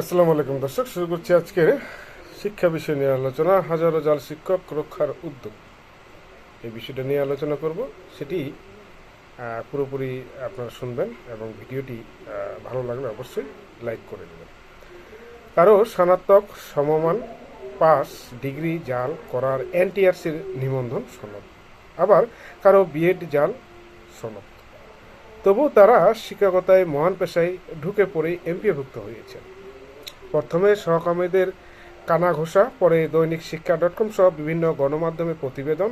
আসসালামু আলাইকুম দর্শক, শুরু করছি আজকে শিক্ষা বিষয় নিয়ে আলোচনা। হাজারো জাল শিক্ষক রক্ষার উদ্যোগ। এই বিষয়টা নিয়ে আলোচনা করব। সেটি পুরোপুরি আপনারা শুনবেন এবং ভিডিওটি ভালো লাগলে অবশ্যই লাইক করে দেবেন। কারও স্নাতক, সমমান, পাস, ডিগ্রি জাল করার এনটিআরসির নিবন্ধন সনদ। আবার কারও বিএড জাল সনদ। তবু তারা শিক্ষকতায় মহান পেশায় ঢুকে পড়ে এমপিভুক্ত হয়েছেন। প্রথমে সহকর্মীদের কানা ঘোষা পরে দৈনিক শিক্ষা ডট কম সহ বিভিন্ন গণমাধ্যমে প্রতিবেদন,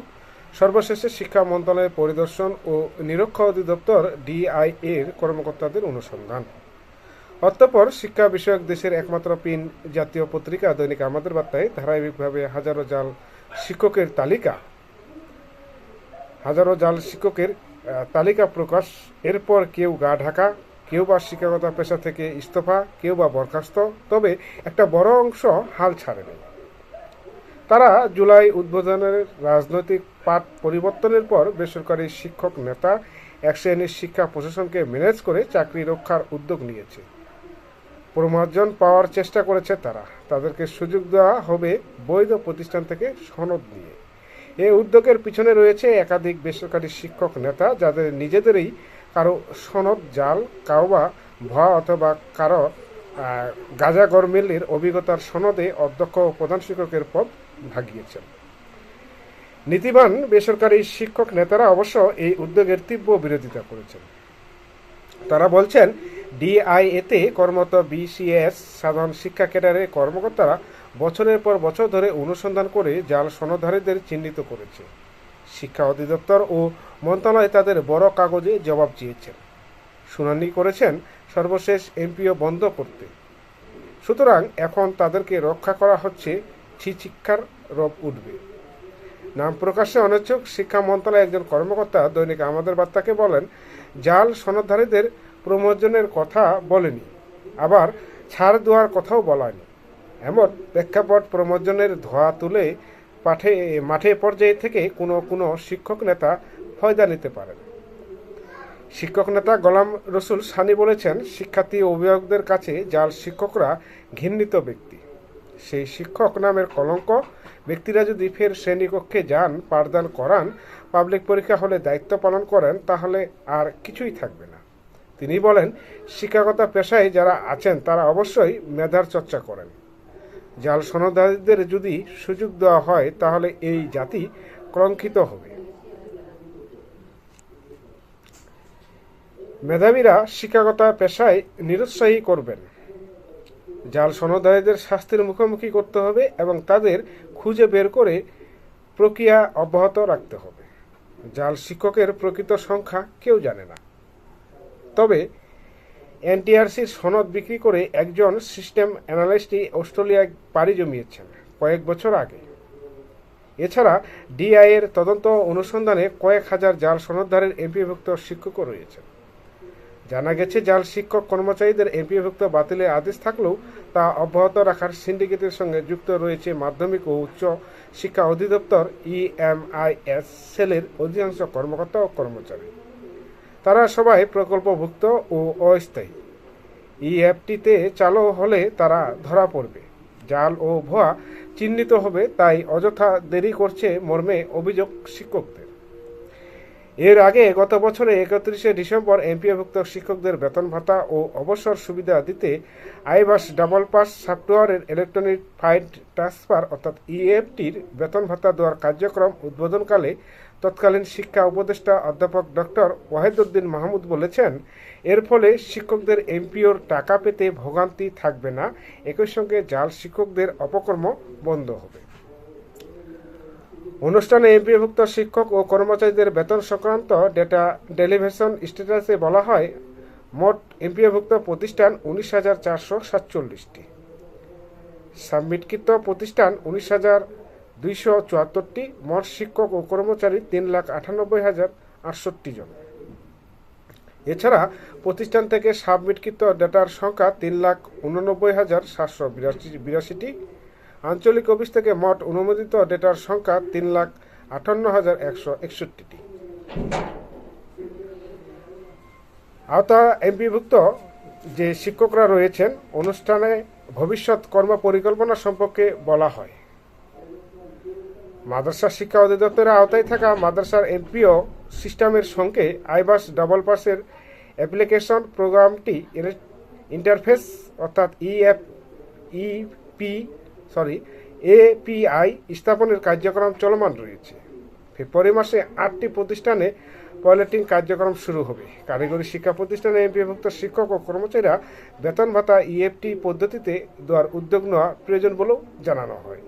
সর্বশেষে শিক্ষা মন্ত্রণালয়ের পরিদর্শন ও নিরক্ষা অধিদপ্তর ডিআই এর কর্মকর্তাদের অনুসন্ধান। অতঃপর শিক্ষা বিষয়ক দেশের একমাত্র পিন জাতীয় পত্রিকা দৈনিক আমাদের বার্তায় ধারাবাহিকভাবে হাজারো জাল শিক্ষকের তালিকা। হাজারো জাল শিক্ষকের তালিকা প্রকাশ, এরপর কেউ গা ঢাকা কেউ বা শিক্ষকতা পেশা থেকে ইস্তফা, কেউ বা বরখাস্ত, তবে একটা বড় অংশ হাল ছাড়েনি। তারা জুলাই উদ্বোধনের রাজনৈতিক পাঠ পরিবর্তনের পর বেসরকারি শিক্ষক নেতা, এক শ্রেণির শিক্ষা প্রশাসনকে ম্যানেজ করে চাকরি রক্ষার উদ্যোগ নিয়েছে। প্রমার্জন পাওয়ার চেষ্টা করেছে তারা। তাদেরকে সুযোগ দেওয়া হবে বৈধ প্রতিষ্ঠান থেকে সনদ নিয়ে। এই উদ্যোগের পিছনে রয়েছে একাধিক বেসরকারি শিক্ষক নেতা, যাদের নিজেদেরই কারও সনদ, জাল কারোবা ভুয়া অথবা কারও গাজা গরমিলের অভিজ্ঞতার সনদে অধ্যক্ষ ও প্রধান শিক্ষকের পদ ভাগিয়েছেন। নীতিবান বেসরকারি শিক্ষক নেতারা অবশ্য এই উদ্যোগের তীব্র বিরোধিতা করেছেন। তারা বলছেন, ডিআইএতে কর্মরত বিসিএস সাধারণ শিক্ষা ক্যাডারের কর্মকর্তারা বছরের পর বছর ধরে অনুসন্ধান করে জাল সনধারীদের চিহ্নিত করেছে। শিক্ষা অধিদপ্তর ও মন্ত্রণালয় তাদের বড় কাগজে জবাব চেয়েছেন শুনানি করেছেন সর্বশেষ এমপিও বন্ধ করতে। সুতরাং এখন তাদেরকে রক্ষা করা হচ্ছে শিক্ষার রব উঠবে। নাম প্রকাশে অনিচ্ছুক শিক্ষা মন্ত্রণালয়ের একজন কর্মকর্তা দৈনিক আমাদের বার্তাকে বলেন, জাল সনদধারীদের প্রমোজনের কথা বলেনি, আবার ছাড় দেওয়ার কথাও বলানি এমন প্রেক্ষাপট প্রমোজনের ধোয়া তুলে পাঠে, মাঠে পর্যায়ে থেকে কোনো কোনো শিক্ষক নেতা ফয়দা নিতে পারেন। শিক্ষক নেতা গোলাম রসুল সানি বলেছেন, শিক্ষার্থী অভিভাবকদের কাছে যার শিক্ষকরা ঘৃণিত ব্যক্তি। সেই শিক্ষক নামের কলঙ্ক, ব্যক্তিরা যদি ফের শ্রেণীকক্ষে যান, পাঠদান করান, পাবলিক পরীক্ষা হলে দায়িত্ব পালন করেন, তাহলে আর কিছুই থাকবে না। তিনি বলেন শিক্ষকতা পেশায় যারা আছেন, তারা অবশ্যই মেধার চর্চা করেন। জাল সনদারীদের যদি সুযোগ দেওয়া হয়, তাহলে এই জাতি কলঙ্কিত হবে। মেধাবীরা শিক্ষকতা পেশায় নিরুৎসাহী করবেন। জাল সনদারীদের শাস্তির মুখোমুখি করতে হবে এবং তাদের খুঁজে বের করে প্রক্রিয়া অব্যাহত রাখতে হবে। জাল শিক্ষকের প্রকৃত সংখ্যা কেউ জানে না। তবে এনটিআরসির সনদ বিক্রি করে একজন সিস্টেম অ্যানালিস্টই অস্ট্রেলিয়ায় পাড়ি জমিয়েছেন কয়েক বছর আগে। এছাড়া ডিআই এর তদন্ত অনুসন্ধানে কয়েক হাজার জাল সনদধারের এমপিভুক্ত শিক্ষকও রয়েছেন। জানা গেছে, জাল শিক্ষক কর্মচারীদের এমপিভুক্ত বাতিলের আদেশ থাকলেও তা অব্যাহত রাখার সিন্ডিকেটের সঙ্গে যুক্ত রয়েছে মাধ্যমিক ও উচ্চ শিক্ষা অধিদপ্তর ইএমআইএস সেলের অধিকাংশ কর্মকর্তা ও কর্মচারী। তারা সবাই প্রকল্পভুক্ত ও অস্থায়ী। ই অ্যাপটিতে চালু হলে তারা ধরা পড়বে। জাল ও ভুয়া চিহ্নিত হবে, তাই অযথা দেরি করছে মর্মে অভিযোগ শিক্ষকদের। এর আগে গত বছরে একত্রিশে ডিসেম্বর এমপিভুক্ত শিক্ষকদের বেতন ভাতা ও অবসর সুবিধা দিতে আইবাস ডাবল পাস সফটওয়্যারের ইলেকট্রনিক ফাইল ট্রান্সফার অর্থাৎ ইএফটির বেতন ভাতা দেওয়ার কার্যক্রম উদ্বোধনকালে তৎকালীন শিক্ষা উপদেষ্টা অধ্যাপক ডক্টর ওয়াহিদুদ্দিন মাহমুদ বলেছেন, এর ফলে শিক্ষকদের এমপিওর টাকা পেতে ভোগান্তি থাকবে না, একই সঙ্গে জাল শিক্ষকদের অপকর্ম বন্ধ হবে। অনুষ্ঠানে এমপিভুক্ত শিক্ষক ও কর্মচারীদের বেতন সংক্রান্ত ডেটা ডেলিভেশন স্ট্যাটাসে বলা হয়, মোট এমপিভুক্ত প্রতিষ্ঠান উনিশ হাজার চারশো সাতচল্লিশটি। সাবমিটকৃত প্রতিষ্ঠান উনিশ হাজার দুইশো চুয়াত্তরটি মোট শিক্ষক ও কর্মচারী তিন লাখ আটানব্বই হাজার আটষট্টি জন। এছাড়া প্রতিষ্ঠান থেকে সাবমিটকৃত ডেটার সংখ্যা তিন লাখ উননব্বই হাজার সাতশো বিরাশি বিরাশিটি। আঞ্চলিক অফিস থেকে মোট অনুমোদিত ডেটার সংখ্যা তিন লাখ আটান্ন হাজার একশো একষট্টিটি। আওতা এমপিভুক্ত যে শিক্ষকরা রয়েছেন, অনুষ্ঠানে ভবিষ্যৎ কর্ম পরিকল্পনা সম্পর্কে বলা হয়। মাদ্রাসা শিক্ষা অধিদপ্তরের আওতায় থাকা মাদ্রাসার এনপিও সিস্টেমের সঙ্গে আইবাস ডাবল পাসের অ্যাপ্লিকেশন প্রোগ্রামটি ইন্টারফেস অর্থাৎ ইএফ, ইপি, সরি, এপিআই স্থাপনের কার্যক্রম চলমান রয়েছে। ফেব্রুয়ারি মাসে আটটি প্রতিষ্ঠানে পাইলটিং কার্যক্রম শুরু হবে। কারিগরি শিক্ষা প্রতিষ্ঠানে এমপিভুক্ত শিক্ষক ও কর্মচারীরা বেতন ভাতা ইএফটি পদ্ধতিতে দেওয়ার উদ্যোগ নেওয়া প্রয়োজন বলেও জানানো হয়।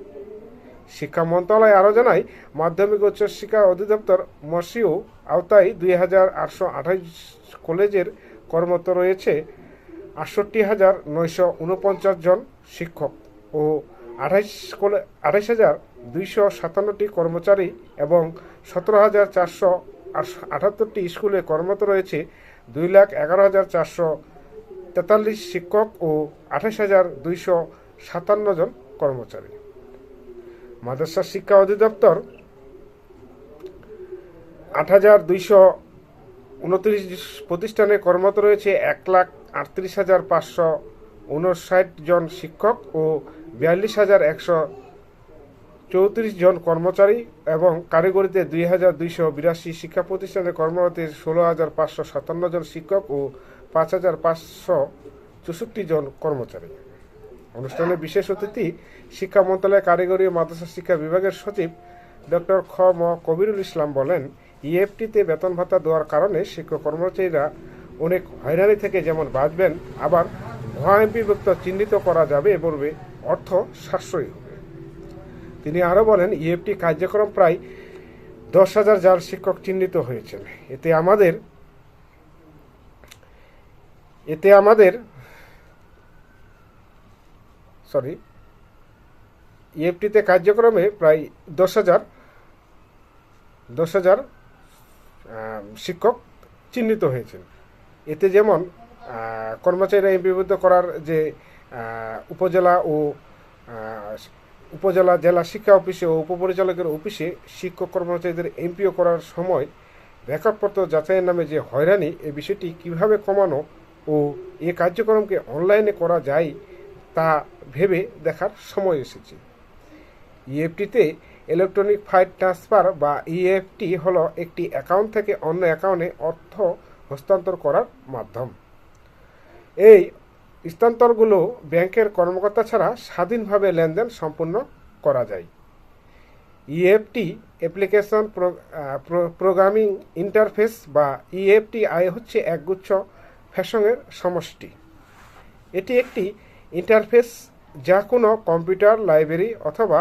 শিক্ষা মন্ত্রণালয় আরও জানায়, মাধ্যমিক উচ্চ শিক্ষা অধিদপ্তর মসিও আওতায় দুই হাজার আটশো আঠাইশ কলেজের কর্মরত রয়েছে আটষট্টি হাজার নয়শো উনপঞ্চাশ জন শিক্ষক ও আঠাইশ কলে, আঠাইশ হাজার দুইশো সাতান্নটি কর্মচারী এবং সতেরো হাজার চারশো আটাত্তরটি স্কুলে কর্মরত রয়েছে। দুই লাখ এগারো হাজার চারশো তেতাল্লিশ শিক্ষক ও আঠাশ হাজার দুইশো সাতান্ন জন কর্মচারী। মাদ্রাসা শিক্ষা অধিদপ্তর আট হাজার দুইশো উনত্রিশ প্রতিষ্ঠানে কর্মরত রয়েছে এক লাখ আটত্রিশ হাজার পাঁচশো উনষাট জন শিক্ষক ও বিয়াল্লিশ হাজার একশো চৌত্রিশ জন কর্মচারী এবং কারিগরিতে দুই হাজার দুইশো বিরাশি শিক্ষা প্রতিষ্ঠানে কর্মরত ষোলো হাজার পাঁচশো সাতান্ন জন শিক্ষক ও পাঁচ হাজার পাঁচশো চৌষট্টি জন কর্মচারী। অনুষ্ঠানে বিশেষ অতিথি শিক্ষা মন্ত্রণালয় কারিগরি ও মাদ্রাসা শিক্ষা বিভাগের সচিব ডক্টর খ ম কবিরুল ইসলাম বলেন, ইএফটিতে বেতন ভাতা দেওয়ার কারণে শিক্ষক কর্মচারীরা অনেক হয়রানি থেকে যেমন বাঁচবেন, আবার ভয়াম্পিভুক্ত চিহ্নিত করা যাবে বলবে অর্থ সাশ্রয়ী হবে। তিনি আরও বলেন, ইএফটি কার্যক্রম প্রায় দশ হাজার জাল শিক্ষক চিহ্নিত হয়েছেন। এতে আমাদের এতে আমাদের সরি ইএফটিতে কার্যক্রমে প্রায় দশ হাজার দশ হাজার শিক্ষক চিহ্নিত হয়েছেন। এতে যেমন কর্মচারীরা এমপিভুক্ত করার যে উপজেলা ও উপজেলা জেলা শিক্ষা অফিসে ও উপপরিচালকের অফিসে শিক্ষক কর্মচারীদের এমপিও করার সময় রেকর্ডপত্র যাচাইয়ের নামে যে হয়রানি, এ বিষয়টি কীভাবে কমানো ও এ কার্যক্রমকে অনলাইনে করা যায় তা ভেবে দেখার সময় এসেছে। ইএফটিতে ইলেকট্রনিক ফাইল ট্রান্সফার বা ইএফটি হলো একটি অ্যাকাউন্ট থেকে অন্য অ্যাকাউন্টে অর্থ হস্তান্তর করার মাধ্যম। এই স্থানান্তরগুলো ব্যাংকের কর্মকর্তা ছাড়া স্বাধীনভাবে লেনদেন সম্পূর্ণ করা যায়। ইএফটি অ্যাপ্লিকেশন প্রোগ্রামিং ইন্টারফেস বা ইএফটি আই হচ্ছে একগুচ্ছ ফ্যাশনের সমষ্টি। এটি একটি ইন্টারফেস যা কোনো কম্পিউটার, লাইব্রেরি অথবা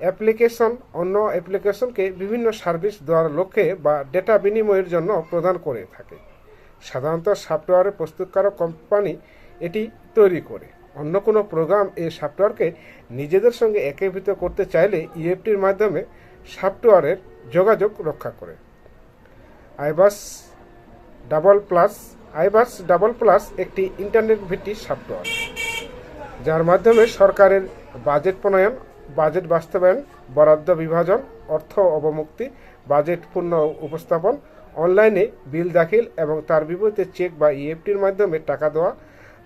অ্যাপ্লিকেশন, অন্য অ্যাপ্লিকেশনকে বিভিন্ন সার্ভিস দেওয়ার লক্ষ্যে বা ডেটা বিনিময়ের জন্য প্রদান করে থাকে। সাধারণত সফটওয়্যারের প্রস্তুতকারক কোম্পানি এটি তৈরি করে। অন্য কোনো প্রোগ্রাম এই সফটওয়্যারকে নিজেদের সঙ্গে একীভূত করতে চাইলে ইএফটির মাধ্যমে সফটওয়্যারের যোগাযোগ রক্ষা করে। IBAS double plus, iBAS double plus একটি ইন্টারনেট ভিত্তিক সফটওয়্যার। যার মাধ্যমে সরকারের বাজেট প্রণয়ন, বাজেট বাস্তবায়ন, বরাদ্দ বিভাজন, অর্থ অবমুক্তি, বাজেট পূর্ণ উপস্থাপন, অনলাইনে বিল দাখিল এবং তার বিপরীতে চেক বা ইএফটির মাধ্যমে টাকা দেওয়া,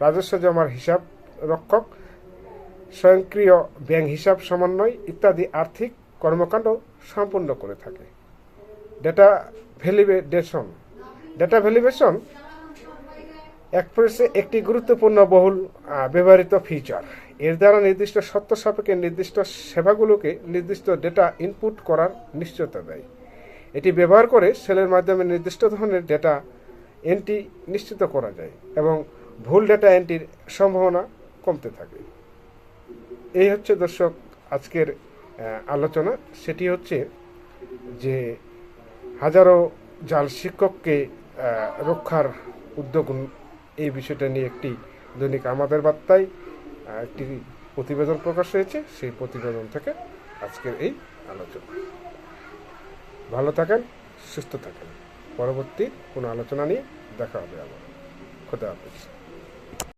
রাজস্ব জমার হিসাব রক্ষক, স্বয়ংক্রিয় ব্যাংক হিসাব সমন্বয় ইত্যাদি আর্থিক কর্মকাণ্ড সম্পূর্ণ করে থাকে। ডেটা ভ্যালিডেশন ডেটা ভ্যালিডেশন এক্সপ্রেসে একটি গুরুত্বপূর্ণ বহুল ব্যবহৃত ফিচার এর দ্বারা নির্দিষ্ট সত্য সাপেক্ষে নির্দিষ্ট সেবাগুলোকে নির্দিষ্ট ডেটা ইনপুট করার নিশ্চয়তা দেয়। এটি ব্যবহার করে সেলের মাধ্যমে নির্দিষ্ট ধরনের ডেটা এন্ট্রি নিশ্চিত করা যায় এবং ভুল ডেটা এন্ট্রির সম্ভাবনা কমতে থাকে। এই হচ্ছে দর্শক আজকের আলোচনা। সেটি হচ্ছে যে হাজারো জাল শিক্ষককে রক্ষার উদ্যোগ এই বিষয়টা নিয়ে একটি দৈনিক আমাদের বার্তায় একটি প্রতিবেদন প্রকাশ হয়েছে। সেই প্রতিবেদন থেকে আজকের এই আলোচনা। ভালো থাকেন, সুস্থ থাকেন। পরবর্তী কোনো আলোচনা নিয়ে দেখা হবে আমার খোদা হাফেজ।